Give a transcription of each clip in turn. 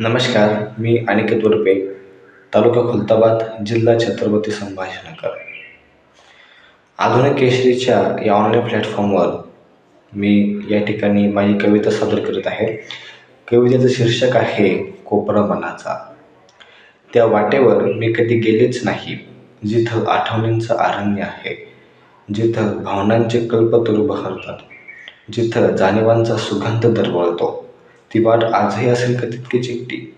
नमस्कार मी अनिकेत वरपे तालुका खुलताबाद जिल्हा छत्रपती संभाजीनगर. आधुनिक केशरीच्या या ऑनलाईन प्लॅटफॉर्मवर मी या ठिकाणी माझी कविता सादर करीत आहे. कवितेचं शीर्षक आहे कोपरा मनाचा. त्या वाटेवर मी कधी गेलेच नाही जिथं आठवणींचं आरण्य आहे जिथं भावनांचे कल्पतरू बहरतात जिथं जाणीवांचा सुगंध दरवळतो. ती वाट आजही असेल का तितकी चिकटी.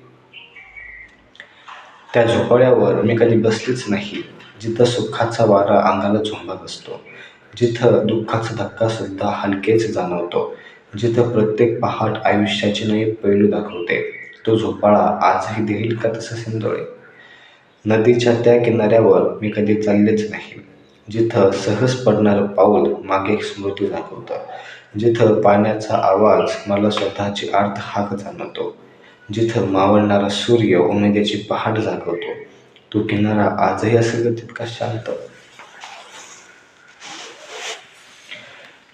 त्या झोपाळ्यावर मी कधी बसलीच नाही. जिथं सुखाचा वारा अंगाला झोंबत असतो. जिथं दुःखाचा धक्का सुद्धा हलकेच जाणवतो. जिथं प्रत्येक पहाट आयुष्याचे नवे पैलू दाखवते. तो झोपाळा आजही देईल का तसं सिंदोळे. नदीच्या त्या किनाऱ्यावर मी कधी चाललेच नाही. जिथं सहज पडणारं पाऊल मागे एक स्मृती दाखवतं. जिथं पाण्याचा आवाज मला स्वतःची अर्थ हाक जाणवतो. जिथं मावळणारा सूर्य उमेदीची पहाट जागवतो. तो किनारा आजही असेल तितका शांत.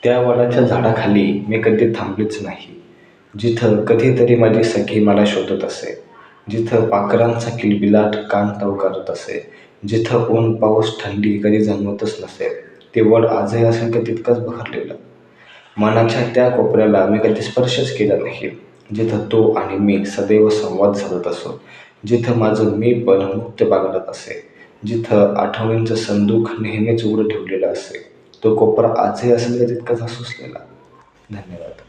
त्या वडाच्या झाडाखाली मी कधी थांबलीच नाही. जिथं कधीतरी माझी सखी मला शोधत असे. जिथं पाखरांचा किलबिलाट कान तव करत असे. जिथं ऊन पाऊस थंडी कधी जाणवतच नसेल ते वड आजही असेल का तितकंच बहरलेलं. मनाच्या त्या कोपऱ्याला मी कधी स्पर्शच केला नाही जिथं तो आणि मी सदैव संवाद साधत असो जिथं माझं मी पण मुक्त बागडत असे जिथं आठवणींचं संदूक नेहमीच उघडं ठेवलेलं असे तो कोपरा आजही असेल का तितकाच असुसलेला धन्यवाद.